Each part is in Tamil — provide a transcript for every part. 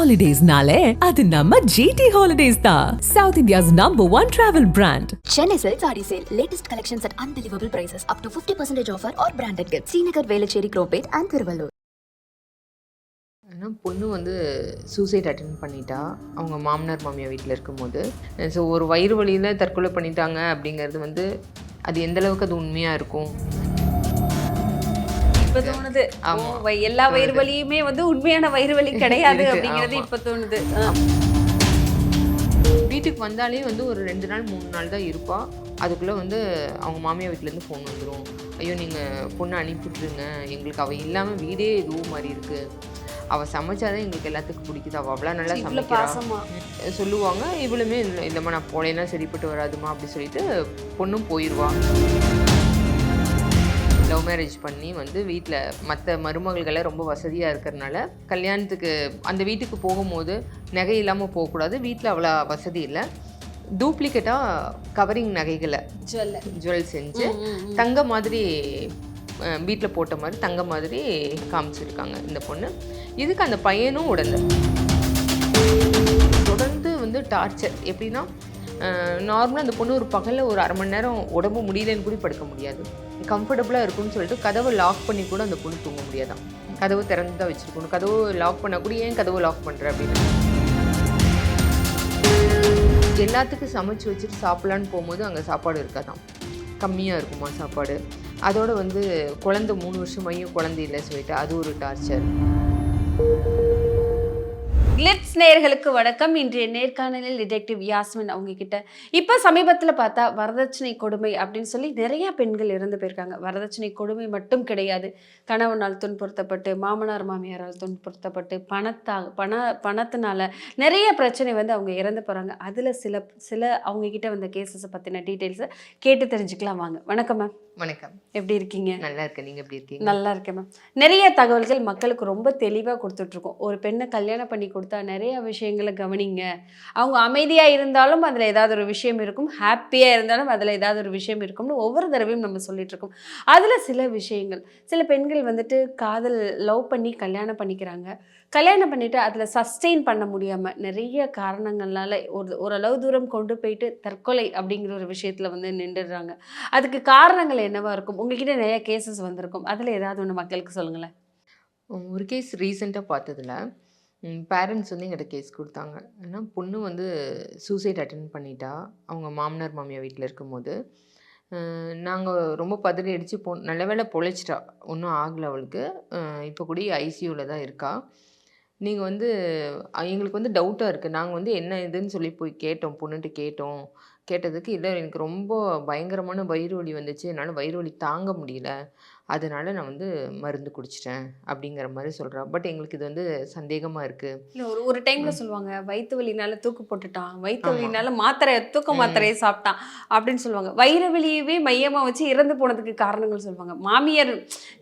ஹாலிடேஸ்னாலே அது நம்ம ஜிடி ஹாலிடேஸ் தான் South India's number one travel brand Chennai Silk Saree Sale. Latest collections at unbelievable prices. Up to 50% offer or branded gifts. Srinagar, Velachery, Cropate and Thiruvallur. ஆனால் பொண்ணு வந்து சூசைட் அட்டன் பண்ணிட்டா அவங்க மாமனார் மாமியார் வீட்டில் இருக்கும்போது ஸோ ஒரு வயிறு வலியில் தற்கொலை பண்ணிட்டாங்க அப்படிங்கிறது வந்து அது எந்த அளவுக்கு அது உண்மையாக இருக்கும் இப்ப தோணுது. வை- எல்லா வயிறு வலியுமே வந்து உண்மையான வயிறு வலி கிடையாது அப்படிங்கிறது. இப்ப தோணுது. வீட்டுக்கு வந்தாலே வந்து ஒரு ரெண்டு நாள் மூணு நாள் தான் இருப்பா. அதுக்குள்ளே வந்து அவங்க மாமியார் வீட்டிலேருந்து ஃபோன் வந்துடும் ஐயோ நீங்கள் பொண்ணை அனுப்பிவிட்ருங்க எங்களுக்கு அவள் இல்லாமல் வீடே எதுவும் மாதிரி இருக்குது அவள் சமைச்சாதான் எங்களுக்கு எல்லாத்துக்கும் பிடிக்குது. அவள் அவ்வளோ நல்லா சமைக்கிறா. சொல்லுவாங்க. இவளுமே இல்லை இல்லைம்மா நான் போலேன்னா சரிப்பட்டு வராதுமா அப்படி சொல்லிட்டு பொண்ணும் போயிடுவா லவ் மேரேஜ் பண்ணி வந்து வீட்டில் மற்ற மருமகள்களை ரொம்ப வசதியாக இருக்கிறனால கல்யாணத்துக்கு அந்த வீட்டுக்கு போகும்போது நகை இல்லாமல் போகக்கூடாது. வீட்டில் அவ்வளோ வசதி இல்லை. டூப்ளிகேட்டாக கவரிங் நகைகளை ஜுவல்ல ஜுவல் செஞ்சு தங்க மாதிரி வீட்டில் போட்ட மாதிரி தங்க மாதிரி காமிச்சிருக்காங்க இந்த பொண்ணு. இதுக்கு அந்த பையனும் உடல தொடர்ந்து வந்து டார்ச்சர் எப்படின்னா நார்மலாக அந்த பொண்ணு ஒரு பகலில் ஒரு அரை மணி நேரம் உடம்பு முடியலன்னு கூட படுக்க முடியாது. கம்ஃபர்டபுளாக இருக்கும்னு சொல்லிட்டு கதவை லாக் பண்ணி கூட அந்த பொண்ணு தூங்க முடியாதான். கதவு திறந்து தான் வச்சுருக்கணும். கதவு லாக் பண்ணால் கூட ஏன் கதவு லாக் பண்ணுற அப்படின்னு. எல்லாத்துக்கும் சமைச்சு வச்சுட்டு சாப்பிட்லான்னு போகும்போது அங்கே சாப்பாடு இருக்காதான். கம்மியாக இருக்குமா சாப்பாடு? அதோடு வந்து குழந்தை மூணு வருஷமாயும் குழந்தை இல்லை சொல்லிட்டு அது ஒரு டார்ச்சர் லெட்ஸ் நேயர்களுக்கு வணக்கம். இன்றைய நேர்காணலில் டிடெக்டிவ் யாஸ்மின் அவங்க கிட்ட இப்போ சமீபத்தில் பார்த்தா வரதட்சணை கொடுமை அப்படின்னு சொல்லி நிறைய பெண்கள் இறந்து போயிருக்காங்க. வரதட்சணை கொடுமை மட்டும் கிடையாது. கணவனால் துன்புறுத்தப்பட்டு மாமனார் மாமியாரால் துன்புறுத்தப்பட்டு பணத்தா பண பணத்தினால நிறைய பிரச்சனை வந்து அவங்க இறந்து போகிறாங்க அதில் சில சில அவங்க கிட்ட வந்த கேசஸை பற்றின டீட்டெயில்ஸை கேட்டு தெரிஞ்சுக்கலாம் வாங்க. வணக்கம் மேம் வணக்கம். எப்படி இருக்கீங்க? நல்லா இருக்கேன். நீங்கள் எப்படி இருக்கீங்க? நல்லா இருக்கேன் மேம் நிறைய தகவல்கள் மக்களுக்கு ரொம்ப தெளிவாக கொடுத்துட்ருக்கோம் ஒரு பெண்ணை கல்யாணம் பண்ணி கொடுத்தா நிறைய விஷயங்களை கவனிங்க. அவங்க அமைதியாக இருந்தாலும் அதில் ஏதாவது ஒரு விஷயம் இருக்கும். ஹாப்பியாக இருந்தாலும் அதில் ஏதாவது ஒரு விஷயம் இருக்கும்னு ஒவ்வொரு தடவையும் நம்ம சொல்லிட்டு இருக்கோம். அதில் சில விஷயங்கள். சில பெண்கள் வந்துட்டு காதல் லவ் பண்ணி கல்யாணம் பண்ணிக்கிறாங்க. கல்யாணம் பண்ணிவிட்டு அதில் சஸ்டெயின் பண்ண முடியாமல் நிறைய காரணங்கள்னால ஒரு ஓரளவு தூரம் கொண்டு போயிட்டு தற்கொலை அப்படிங்கிற ஒரு விஷயத்தில் வந்து நின்றுடுறாங்க. அதுக்கு காரணங்கள் என்னவாக இருக்கும்? உங்ககிட்ட நிறைய கேசஸ் வந்திருக்கும். அதில் ஏதாவது ஒன்று மக்களுக்கு சொல்லுங்களேன். ஒரு கேஸ் ரீசெண்டாக பார்த்ததுல பேரண்ட்ஸ் வந்து எங்கிட்ட கேஸ் கொடுத்தாங்க. ஏன்னா பொண்ணு வந்து சூசைட் அட்டன் பண்ணிட்டா. அவங்க மாமனார் மாமியார் வீட்டில் இருக்கும்போது. நாங்கள் ரொம்ப பதறி அடித்து பொ நல்ல வேளை பொழைச்சிட்டா. ஒன்றும் ஆகலை அவளுக்கு. இப்போ கூட ஐசியூவில் தான் இருக்கா. நீங்கள் வந்து எங்களுக்கு வந்து டவுட்டாக இருக்குது நாங்கள் வந்து என்ன இதுன்னு சொல்லி போய் கேட்டோம். பொண்ணுகிட்ட கேட்டோம். கேட்டதுக்கு இல்லை எனக்கு ரொம்ப பயங்கரமான வயிறு வலி வந்துச்சு. என்னால் வயிறு வலி தாங்க முடியல. அதனால நான் வந்து மருந்து குடிச்சிட்டேன் அப்படிங்கிற மாதிரி சொல்கிறா பட் எங்களுக்கு இது வந்து சந்தேகமாக இருக்குது இல்லை ஒரு ஒரு டைமில் சொல்லுவாங்க வயிற்று வலினால தூக்கு போட்டுட்டான் வயிற்று. வலினால மாத்திரை தூக்க மாத்திரையை சாப்பிட்டான் அப்படின்னு சொல்லுவாங்க. வயிறு வலியவே மையமாக வச்சு இறந்து போனதுக்கு காரணங்கள் சொல்லுவாங்க. மாமியார்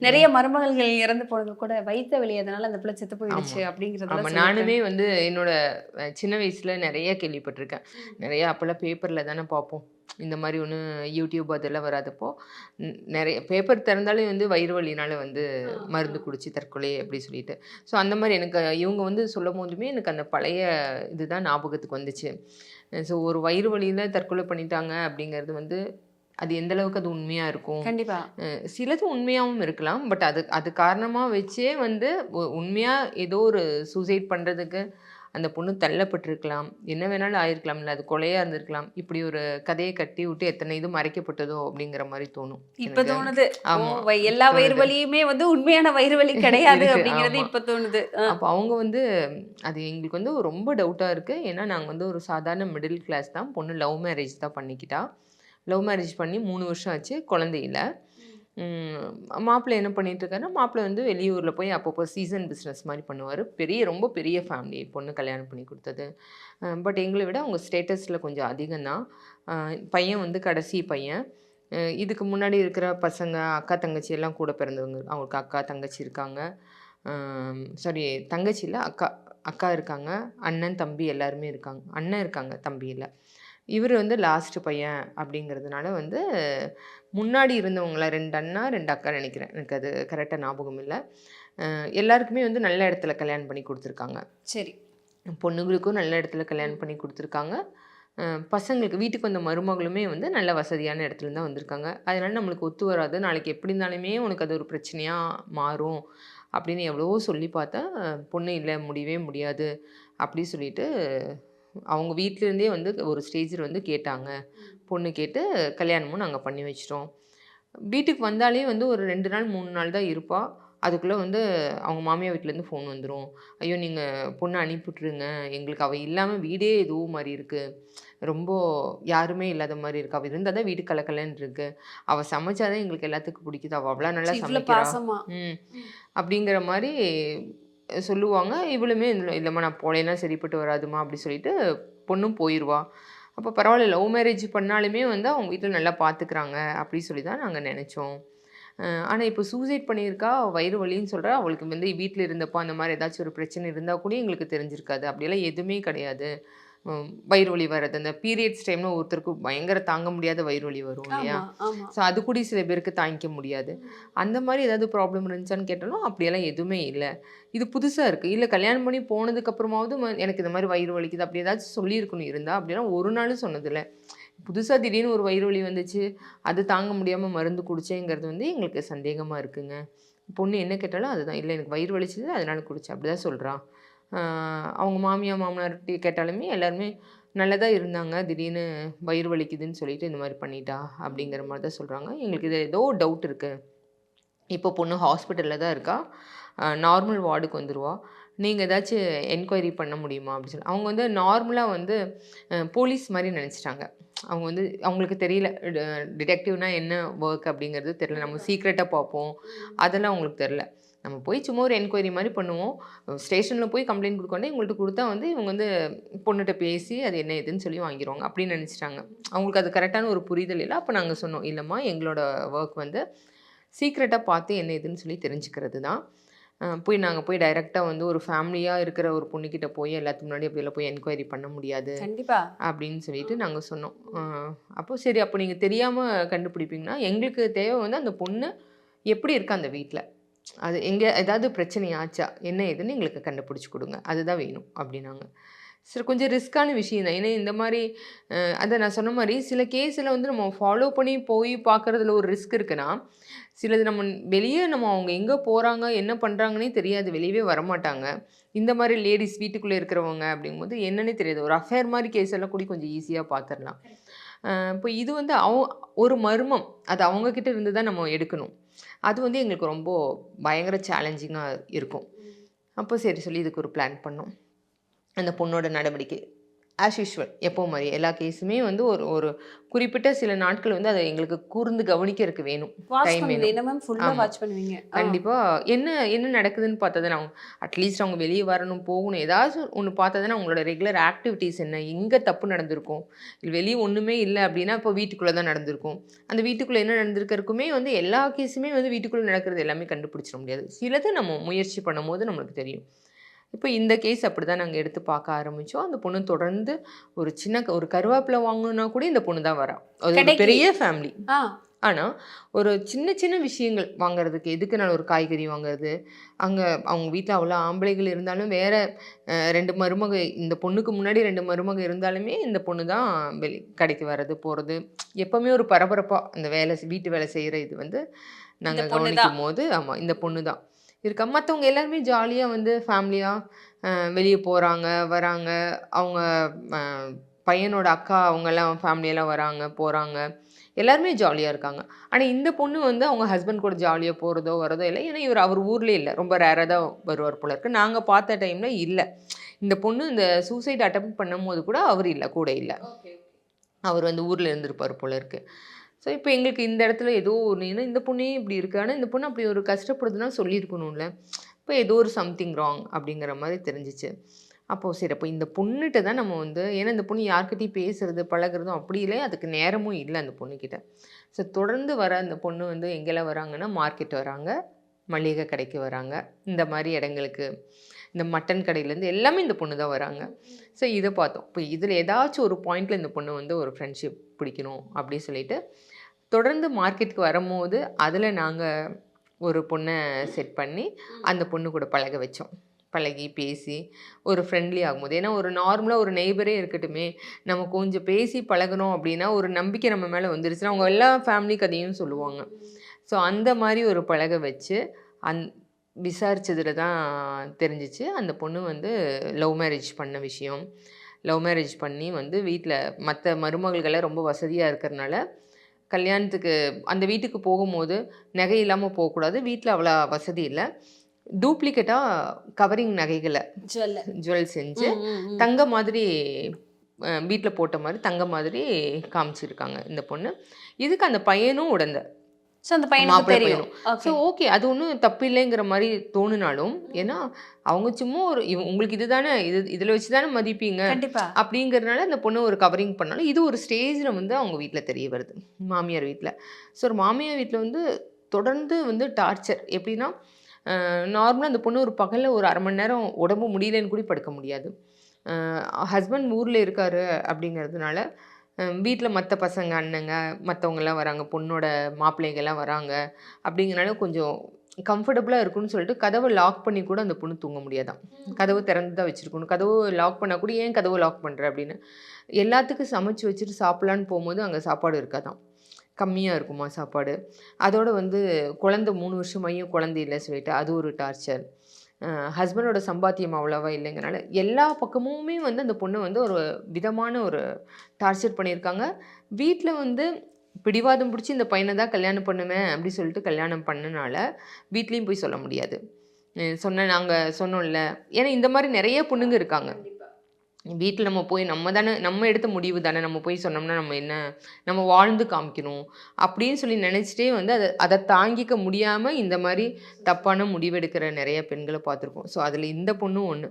நிறைய மருமகள்கள் இறந்து போனது கூட வயிற்று வலி அதனால அந்த பிள்ளை செத்து போயிடுச்சு அப்படிங்கிறத நானுமே வந்து என்னோட சின்ன வயசில் நிறைய கேள்விப்பட்டிருக்கேன். நிறைய அப்போல்லாம் பேப்பரில் தானே பார்ப்போம். இந்த மாதிரி ஒன்று யூடியூப் அதெல்லாம் வராதப்போ நிறைய பேப்பர் திறந்தாலே வந்து வயிறு வலினால வந்து மருந்து குடிச்சு தற்கொலை அப்படி சொல்லிட்டு. ஸோ அந்த மாதிரி எனக்கு இவங்க வந்து சொல்லும் போதுமே எனக்கு அந்த பழைய இதுதான் ஞாபகத்துக்கு வந்துச்சு. ஸோ ஒரு வயிறு வலியில் தற்கொலை பண்ணிட்டாங்க அப்படிங்கிறது வந்து அது எந்த அளவுக்கு அது உண்மையாக இருக்கும்? கண்டிப்பா. அஹ் சிலது உண்மையாகவும் இருக்கலாம். பட் அது அது காரணமாக வச்சே வந்து உண்மையாக ஏதோ ஒரு சூசைட் பண்ணுறதுக்கு அந்த பொண்ணு தள்ளப்பட்டிருக்கலாம். என்ன வேணாலும் ஆயிருக்கலாம்ல அது கொலையாக இருந்திருக்கலாம். இப்படி ஒரு கதையை கட்டி விட்டு எத்தனை இது மறைக்கப்பட்டதோ அப்படிங்கிற மாதிரி தோணும். இப்ப. தோணுது. ஓ, ஆமா, வை- எல்லா வயிறு. வலியுமே வந்து உண்மையான வயிறு வலி கிடையாது அப்படிங்கிறது. இப்ப தோணுது. அப்போ அவங்க வந்து அது எங்களுக்கு வந்து ரொம்ப டவுட்டாக இருக்குது ஏன்னா நாங்கள் வந்து ஒரு சாதாரண மிடில் கிளாஸ் தான். பொண்ணு லவ் மேரேஜ் தான் பண்ணிக்கிட்டா. லவ் மேரேஜ் பண்ணி மூணு வருஷம் ஆச்சு குழந்தை இல்ல மாப்பிள்ளை என்ன பண்ணிட்டு இருக்காருன்னா மாப்பிள்ளை வந்து வெளியூரில் போய் அப்பப்போ சீசன் பிஸ்னஸ் மாதிரி பண்ணுவார். பெரிய ரொம்ப பெரிய ஃபேமிலி பொண்ணு கல்யாணம் பண்ணி கொடுத்தது. பட் எங்களை விட அவங்க ஸ்டேட்டஸில் கொஞ்சம் அதிகம்தான். பையன் வந்து கடைசி பையன். இதுக்கு முன்னாடி இருக்கிற பசங்க அக்கா தங்கச்சி எல்லாம் கூட பிறந்தவங்க அவங்களுக்கு அக்கா தங்கச்சி இருக்காங்க. சாரி தங்கச்சியில் அக்கா அக்கா இருக்காங்க. அண்ணன் தம்பி எல்லாருமே இருக்காங்க. அண்ணன் இருக்காங்க தம்பியில் இவர் வந்து லாஸ்ட் பையன் அப்படிங்கிறதுனால வந்து முன்னாடி இருந்தவங்கள ரெண்டு அண்ணா ரெண்டு அக்கா நினைக்கிறேன். எனக்கு அது கரெக்டாக ஞாபகம் இல்லை. எல்லாருக்குமே வந்து நல்ல இடத்துல கல்யாணம் பண்ணி கொடுத்துருக்காங்க. சரி. பொண்ணுங்களுக்கும் நல்ல இடத்துல கல்யாணம் பண்ணி கொடுத்துருக்காங்க. பசங்களுக்கு வீட்டுக்கு வந்த மருமகளுமே வந்து நல்ல வசதியான இடத்துல தான் வந்திருக்காங்க. அதனால நம்மளுக்கு ஒத்து வராது. நாளைக்கு எப்படி இருந்தாலுமே உனக்கு அது ஒரு பிரச்சனையாக மாறும் அப்படின்னு எவ்வளவோ சொல்லி பார்த்தா பொண்ணு இல்லை முடியவே முடியாது. அப்படி சொல்லிட்டு அவங்க வீட்டிலேருந்தே வந்து ஒரு ஸ்டேஜில் வந்து கேட்டாங்க. பொண்ணு கேட்டு கல்யாணமும் நாங்கள் பண்ணி வச்சிட்டோம். வீட்டுக்கு வந்தாலே வந்து ஒரு ரெண்டு நாள் மூணு நாள் தான் இருப்பா. அதுக்குள்ளே வந்து அவங்க மாமியார் வீட்டிலேருந்து ஃபோன் வந்துடும் ஐயோ நீங்கள் பொண்ணை அனுப்பிவிட்ருங்க எங்களுக்கு அவள் இல்லாமல் வீடே ஏதோ மாதிரி இருக்குது ரொம்ப யாருமே இல்லாத மாதிரி இருக்கு. அவள் இருந்தால் தான் வீடு கலக்கலன்னு இருக்கு. அவள் சமைச்சாதான் எங்களுக்கு எல்லாத்துக்கும் பிடிக்குது. அவள் அவ்வளோ நல்லா சமைக்கிறா. ம். அப்படிங்கிற மாதிரி சொல்லுவாங்க இவளுமே இல்லைம்மா நான் போலேன்னா சரிப்பட்டு வராதுமா அப்படி சொல்லிட்டு பொண்ணும் போயிடுவா அப்போ பரவாயில்ல லவ் மேரேஜ் பண்ணாலுமே வந்து அவங்க வீட்டில் நல்லா பார்த்துக்குறாங்க அப்படி சொல்லி தான் நாங்கள் நினச்சோம் ஆனால் இப்போ சூசைட் பண்ணியிருக்கா வயிறு வலின்னு சொல்கிறா அவளுக்கு வந்து வீட்டில் இருந்தப்போ அந்த மாதிரி ஏதாச்சும் ஒரு பிரச்சனை இருந்தால் கூட எங்களுக்கு தெரிஞ்சிருக்காது. அப்படியெல்லாம் எதுவுமே கிடையாது. வயிறு வலி வர்றது. அந்த பீரியட்ஸ் டைமில் ஒருத்தருக்கு பயங்கர தாங்க முடியாத வயிறு வலி வரும் இல்லையா? ஸோ அது கூட சில பேருக்கு தாங்கிக்க முடியாது. அந்த மாதிரி ஏதாவது ப்ராப்ளம் இருந்துச்சான்னு கேட்டாலும் அப்படியெல்லாம் எதுவுமே இல்லை. இது புதுசாக இருக்குது இல்லை கல்யாணம் பண்ணி போனதுக்கப்புறமாவது எனக்கு இந்த மாதிரி வயிறு வலிக்குது. அப்படி ஏதாச்சும் சொல்லியிருக்கணும் இருந்தா அப்படிலாம் ஒரு நாளும் சொன்னதில்லை. புதுசாக திடீர்னு ஒரு வயிறு வலி வந்துச்சு. அது தாங்க முடியாமல் மருந்து குடிச்சேங்கிறது வந்து எங்களுக்கு சந்தேகமாக இருக்குங்க. பொண்ணு என்ன கேட்டாலும் அதுதான். இல்லை எனக்கு வயிறு வலிச்சது அதனால குடிச்சேன். அப்படி தான் சொல்கிறான் அவங்க மாமியார் மாமனார் கேட்டாலுமே எல்லாருமே நல்லதாக இருந்தாங்க. திடீர்னு வயிறு வலிக்குதுன்னு சொல்லிட்டு இந்த மாதிரி பண்ணிட்டா அப்படிங்கிற மாதிரி தான் சொல்கிறாங்க எங்களுக்கு இது ஏதோ டவுட் இருக்குது இப்போ பொண்ணு ஹாஸ்பிட்டலில் தான் இருக்கா. நார்மல் வார்டுக்கு வந்துடுவா நீங்கள் ஏதாச்சும் என்கொயரி பண்ண முடியுமா அப்படின்னு சொல்லி. அவங்க வந்து நார்மலாக வந்து போலீஸ் மாதிரி நினச்சிட்டாங்க. அவங்க வந்து அவங்களுக்கு தெரியல. டிடெக்டிவ்னால் என்ன ஒர்க் அப்படிங்கிறது தெரில நம்ம சீக்ரெட்டாக பார்ப்போம். அதெல்லாம் அவங்களுக்கு தெரில நம்ம போய் சும்மா ஒரு என்கொயரி மாதிரி பண்ணுவோம். ஸ்டேஷனில் போய் கம்ப்ளைண்ட் கொடுக்கணும் இவங்கள்ட்ட கொடுத்தா வந்து இவங்க வந்து பொண்ணுகிட்ட பேசி அது என்ன ஏதுன்னு சொல்லி வாங்கிடுவாங்க அப்படின்னு நினச்சிட்டாங்க. அவங்களுக்கு அது கரெக்டான ஒரு புரிதல் இல்லை. அப்போ நாங்கள் சொன்னோம் இல்லைம்மா எங்களோட ஒர்க் வந்து சீக்ரெட்டாக பார்த்து என்ன ஏதுன்னு சொல்லி தெரிஞ்சுக்கிறது தான். போய் நாங்கள் போய் டைரெக்டாக வந்து ஒரு ஃபேமிலியாக இருக்கிற ஒரு பொண்ணுக்கிட்ட போய் எல்லாத்துக்கு முன்னாடி அப்படியெல்லாம் போய் என்கொயரி பண்ண முடியாது கண்டிப்பா. அப்படின்னு சொல்லிட்டு நாங்கள் சொன்னோம். அப்போ சரி அப்போ நீங்கள் தெரியாமல் கண்டுபிடிப்பீங்கன்னா எங்களுக்கு தேவை வந்து அந்த பொண்ணு எப்படி இருக்கு அந்த வீட்டில் அது எங்கே ஏதாவது பிரச்சனை ஆச்சா என்ன ஏதுன்னு எங்களுக்கு கண்டுபிடிச்சி கொடுங்க. அதுதான் வேணும் அப்படின்னாங்க. சரி கொஞ்சம் ரிஸ்க்கான விஷயம் தான். ஏன்னா இந்த மாதிரி அதை நான் சொன்ன மாதிரி சில கேஸில் வந்து நம்ம ஃபாலோ பண்ணி போய் பார்க்குறதுல ஒரு ரிஸ்க் இருக்குன்னா சிலது நம்ம வெளியே நம்ம அவங்க எங்கே போகிறாங்க என்ன பண்ணுறாங்கன்னே தெரியாது. வெளியவே வரமாட்டாங்க. இந்த மாதிரி லேடிஸ் வீட்டுக்குள்ளே இருக்கிறவங்க அப்படிங்கும்போது என்னன்னே தெரியாது. ஒரு அஃபேர் மாதிரி கேஸ் எல்லாம் கூட கொஞ்சம் ஈஸியாக பார்த்துடலாம். இப்போ இது வந்து அவ ஒரு மர்மம். அது அவங்கக்கிட்ட இருந்து தான் நம்ம எடுக்கணும். அது வந்து எங்களுக்கு ரொம்ப பயங்கர சேலஞ்சிங்காக இருக்கும். அப்போ சரி சொல்லி இதுக்கு ஒரு பிளான் பண்ணோம். அந்த பொண்ணோட நடவடிக்கை. ஆஸ் யூஷுவல் எப்போ மாதிரி. எல்லா கேஸுமே வந்து ஒரு ஒரு குறிப்பிட்ட சில நாட்கள் வந்து அதை எங்களுக்கு கூர்ந்து கவனிக்கிறதுக்கு வேணும். வேணும். என்ன. வாட்ச் பண்ணுவீங்க. கண்டிப்பாக என்ன என்ன நடக்குதுன்னு பார்த்தா அவங்க அட்லீஸ்ட் அவங்க வெளியே வரணும் போகணும் ஏதாச்சும் ஒன்று பார்த்தா அவங்களோட ரெகுலர் ஆக்டிவிட்டீஸ் என்ன எங்கே தப்பு நடந்திருக்கும்? வெளியே ஒன்றுமே இல்லை அப்படின்னா இப்போ வீட்டுக்குள்ளே தான் நடந்திருக்கும். அந்த வீட்டுக்குள்ளே என்ன நடந்திருக்கிறதுக்குமே வந்து எல்லா கேஸுமே வந்து வீட்டுக்குள்ளே நடக்கிறது எல்லாமே கண்டுபிடிச்சிட முடியாது. சிலது நம்ம முயற்சி பண்ணும்போது நம்மளுக்கு தெரியும். இப்போ இந்த கேஸ் அப்படி தான் நாங்கள் எடுத்து பார்க்க ஆரம்பித்தோம் அந்த பொண்ணு தொடர்ந்து ஒரு சின்ன ஒரு கருவேப்பிலை வாங்கணும்னா கூட இந்த பொண்ணு தான் வரா. அது? பெரிய ஃபேமிலி ஆனால் ஒரு சின்ன சின்ன விஷயங்கள் வாங்குறதுக்கு எதுக்கு நான் ஒரு காய்கறி வாங்குறது? அங்கே அவங்க வீட்டில் அவ்வளோ ஆம்பளைகள் இருந்தாலும் வேற ரெண்டு மருமக இந்த பொண்ணுக்கு முன்னாடி ரெண்டு மருமக இருந்தாலுமே இந்த பொண்ணு தான் வெளி கடைக்கு வர்றது போகிறது எப்போவுமே ஒரு பரபரப்பாக அந்த வேலை வீட்டு வேலை செய்கிற இது வந்து நாங்கள். கவனிக்கும் போது ஆமாம் இந்த பொண்ணு தான். இருக்கா? மற்றவங்க எல்லாருமே ஜாலியாக வந்து ஃபேமிலியாக வெளியே போகிறாங்க வராங்க. அவங்க பையனோட அக்கா அவங்கெல்லாம் ஃபேமிலியெல்லாம் வராங்க போகிறாங்க எல்லாருமே ஜாலியாக இருக்காங்க. ஆனால் இந்த பொண்ணு வந்து அவங்க ஹஸ்பண்ட் கூட ஜாலியாக போகிறதோ வரதோ இல்லை. ஏன்னா இவர் அவர் ஊர்லேயே இல்லை. ரொம்ப ரேராக தான் வருவார் போல இருக்கு. நாங்கள் பார்த்த டைமில் இல்லை. இந்த பொண்ணு இந்த சூசைட் அட்டம் பண்ணும்போது கூட அவர் இல்லை கூட இல்லை. அவர் வந்து ஊரில் இருந்திருப்பார் போல இருக்கு. ஸோ இப்போ எங்களுக்கு இந்த இடத்துல ஏதோ ஒன்று இந்த பொண்ணே இப்படி இருக்குது ஆனால் இந்த பொண்ணு அப்படி ஒரு கஷ்டப்படுதுன்னா சொல்லியிருக்கணும்ல. இப்போ ஏதோ ஒரு சம்திங் ராங் அப்படிங்கிற மாதிரி தெரிஞ்சிச்சு. அப்போது சரி அப்போ இந்த பொண்ணுகிட்ட தான் நம்ம வந்து ஏன்னா இந்த பொண்ணு யார்கிட்டையும் பேசுகிறது பழகுறதும் அப்படி இல்லை. அதுக்கு நேரமும் இல்லை அந்த பொண்ணுக்கிட்ட ஸோ தொடர்ந்து வர அந்த பொண்ணு வந்து எங்கெல்லாம் வராங்கன்னா மார்க்கெட் வராங்க. மளிகை கடைக்கு வராங்க. இந்த மாதிரி இடங்களுக்கு இந்த மட்டன் கடையிலேருந்து எல்லாமே இந்த பொண்ணு தான் வராங்க. ஸோ இதை பார்த்தோம். இப்போ இதில் ஏதாச்சும் ஒரு பாயிண்டில் இந்த பொண்ணு வந்து ஒரு ஃப்ரெண்ட்ஷிப் பிடிக்கணும் அப்படின்னு சொல்லிட்டு தொடர்ந்து மார்க்கெட்டுக்கு வரும்போது அதில் நாங்கள் ஒரு பொண்ணை செட் பண்ணி அந்த பொண்ணு கூட பழக வச்சோம். பழகி பேசி ஒரு ஃப்ரெண்ட்லி ஆகும்போது. ஏன்னா ஒரு நார்மலாக ஒரு நெய்பரே இருக்கட்டுமே நம்ம கொஞ்சம் பேசி பழகுனோம் அப்படின்னா ஒரு நம்பிக்கை நம்ம மேலே வந்துருச்சுன்னா அவங்க எல்லா ஃபேமிலி கதையும் சொல்லுவாங்க. ஸோ அந்த மாதிரி ஒரு பழக வச்சு அந் விசாரிச்சதுல தான் தெரிஞ்சிச்சு. அந்த பொண்ணு வந்து லவ் மேரேஜ் பண்ண விஷயம். லவ் மேரேஜ் பண்ணி வந்து வீட்டில் மற்ற மருமகள்களை ரொம்ப வசதியாக இருக்கிறனால கல்யாணத்துக்கு அந்த வீட்டுக்கு போகும்போது நகை இல்லாமல் போகக்கூடாது. வீட்டில் அவ்வளோ வசதி இல்லை. டூப்ளிகேட்டாக கவரிங் நகைகளை ஜுவல்ல. ஜுவல் செஞ்சு தங்க மாதிரி வீட்டில் போட்ட மாதிரி தங்க மாதிரி காமிச்சிருக்காங்க இந்த பொண்ணு. இதுக்கு அந்த பையனும் உடந்த. ஸோ அந்த பையனுக்கு தெரியும். ஸோ ஓகே அது ஒன்றும் தப்பு இல்லைங்கிற மாதிரி தோணுனாலும் ஏன்னா அவங்க சும்மா ஒரு உங்களுக்கு இதுதானே இது இதில் வச்சு தானே மதிப்பீங்க அப்படிங்கிறதுனால அந்த பொண்ணு ஒரு கவரிங் பண்ணாலும் இது ஒரு ஸ்டேஜில் வந்து அவங்க வீட்டில் தெரிய வருது மாமியார் வீட்டில் ஸோ ஒரு மாமியார் வீட்டில் வந்து தொடர்ந்து வந்து டார்ச்சர் எப்படின்னா நார்மலாக அந்த பொண்ணு ஒரு பகலில் ஒரு அரை மணி நேரம் உடம்பு முடியலன்னு கூட படுக்க முடியாது. ஹஸ்பண்ட் ஊரில் இருக்காரு அப்படிங்கிறதுனால வீட்டில் மற்ற பசங்க அண்ணங்க மற்றவங்கெல்லாம் வராங்க பொண்ணோட மாப்பிள்ளைங்கெல்லாம் வராங்க அப்படிங்கிறனால கொஞ்சம் கம்ஃபர்டபுளாக இருக்கும்னு சொல்லிட்டு கதவை லாக் பண்ணி கூட அந்த பொண்ணு தூங்க முடியாதாம் கதவு திறந்து தான் வச்சுருக்கணும். கதவு லாக் பண்ணால் கூட ஏன் கதவு லாக் பண்ணுற அப்படின்னு. எல்லாத்துக்கும் சமைச்சு வச்சுட்டு சாப்பிட்லான்னு போகும்போது அங்கே சாப்பாடு இருக்காதாம் கம்மியாக இருக்குமா சாப்பாடு? அதோட வந்து குழந்தை மூணு வருஷமாயும் குழந்தை இல்லை சொல்லிட்டு அது ஒரு டார்ச்சர் ஹஸ்பண்டோட சம்பாத்தியம் அவ்வளோவா இல்லைங்கிறனால எல்லா பக்கமுமே வந்து அந்த பொண்ணு வந்து ஒரு விதமான ஒரு டார்ச்சர் பண்ணியிருக்காங்க. வீட்டில் வந்து பிடிவாதம் பிடிச்சி இந்த பையனை தான் கல்யாணம் பண்ணுவேன் அப்படி சொல்லிட்டு கல்யாணம் பண்ணனால வீட்லேயும் போய் சொல்ல முடியாது. சொன்ன நாங்கள் சொன்னோம்ல. ஏன்னா இந்த மாதிரி நிறைய பொண்ணுங்க இருக்காங்க. வீட்டில் நம்ம போய் நம்ம தானே நம்ம எடுத்த முடிவு தானே நம்ம போய் சொன்னோம்னா நம்ம என்ன நம்ம வாழ்ந்து காமிக்கணும். அப்படின்னு சொல்லி நினச்சிட்டே வந்து அதை அதை தாங்கிக்க முடியாமல் இந்த மாதிரி தப்பான முடிவெடுக்கிற நிறைய பெண்களை பார்த்துருக்கோம். ஸோ அதில் இந்த பொண்ணும் ஒன்று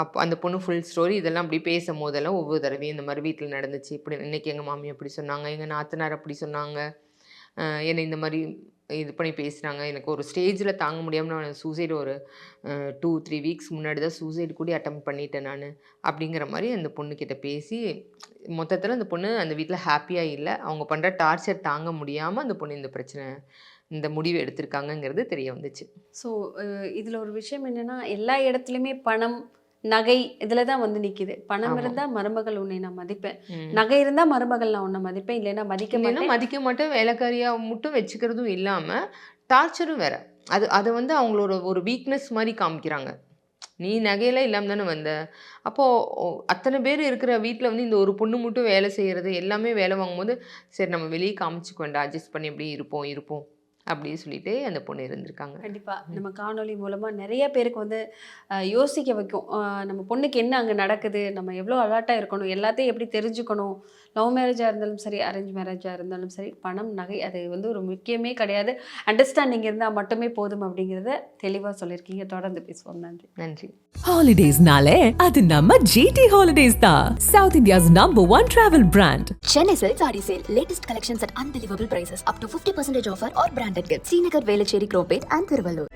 அப்போ அந்த பொண்ணு ஃபுல் ஸ்டோரி இதெல்லாம் அப்படி பேசும் போதெல்லாம் ஒவ்வொரு தடவையும் இந்த மாதிரி வீட்டில் நடந்துச்சு. இப்படி இன்றைக்கி எங்கள் மாமி அப்படி சொன்னாங்க எங்கள் நாத்தனார் அப்படி சொன்னாங்க. என்னை இந்த மாதிரி இது பண்ணி பேசுகிறாங்க எனக்கு ஒரு ஸ்டேஜில் தாங்க முடியாமல் நான் சூசைடு ஒரு டூ த்ரீ வீக்ஸ் முன்னாடி தான் சூசைடு கூட அட்டம் பண்ணிட்டேன் நான். அப்படிங்கிற மாதிரி அந்த பொண்ணுக்கிட்ட பேசி மொத்தத்தில் அந்த பொண்ணு அந்த வீட்டில் ஹாப்பியாக இல்லை. அவங்க பண்ணுற டார்ச்சர் தாங்க முடியாமல் அந்த பொண்ணு இந்த பிரச்சனை இந்த முடிவு எடுத்திருக்காங்கங்கிறது தெரிய வந்துச்சு. ஸோ இதில் ஒரு விஷயம் என்னன்னா எல்லா இடத்துலையுமே பணம் நகை இதில் தான் வந்து நிற்கிது பணம் ஆமா. இருந்தால் மருமகள் உன்னை நான் மதிப்பேன். நகை இருந்தால் மருமகள் நான் உன்னை மதிப்பேன். இல்லைன்னா மதிக்க மாட்டேன். மதிக்க மாட்டேன். வேலைக்காரியாக மட்டும் வச்சுக்கிறதும் இல்லாமல் டார்ச்சரும் வேற. அது அதை வந்து அவங்களோட ஒரு வீக்னஸ் மாதிரி காமிக்கிறாங்க. நீ நகையெல்லாம் இல்லாமல் தானே வந்த? அப்போது அத்தனை பேர் இருக்கிற வீட்டில் வந்து இந்த ஒரு பொண்ணு மட்டும் வேலை செய்கிறது எல்லாமே வேலை வாங்கும்போது சரி நம்ம வெளியே காமிச்சிக்க வேண்டாம் அட்ஜஸ்ட் பண்ணி அப்படியே இருப்போம் இருப்போம். அப்படின்னு சொல்லிட்டு அந்த பொண்ணு இருந்திருக்காங்க. கண்டிப்பா. நம்ம காணொளி மூலமா நிறைய பேருக்கு வந்து யோசிக்க வைக்கும். நம்ம பொண்ணுக்கு என்ன அங்க நடக்குது? நம்ம எவ்வளோ அலர்ட்டா இருக்கணும்? எல்லாத்தையும் எப்படி தெரிஞ்சுக்கணும்? லவ் மேரேஜா இருந்தாலும் சரி அரேஞ்ச் மேரேஜா இருந்தாலும் சரி பணம் நகை அது வந்து ஒரு முக்கியமே கிடையாது. அண்டர்ஸ்டாண்டிங் இருந்தா மட்டுமே போதும் அப்படிங்கிறத தெளிவா சொல்லியிருக்கீங்க. தொடர்ந்து பேசுவோம். நன்றி. நன்றி. Holidays-nale, அது நம்ம GT Holidays தான். South India's number one travel brand. Chennai Silk Saree Sale. Latest collections at unbelievable prices. Up to 50% offer or branded gift Srinagar Velachery Chromepet and Thiruvallur.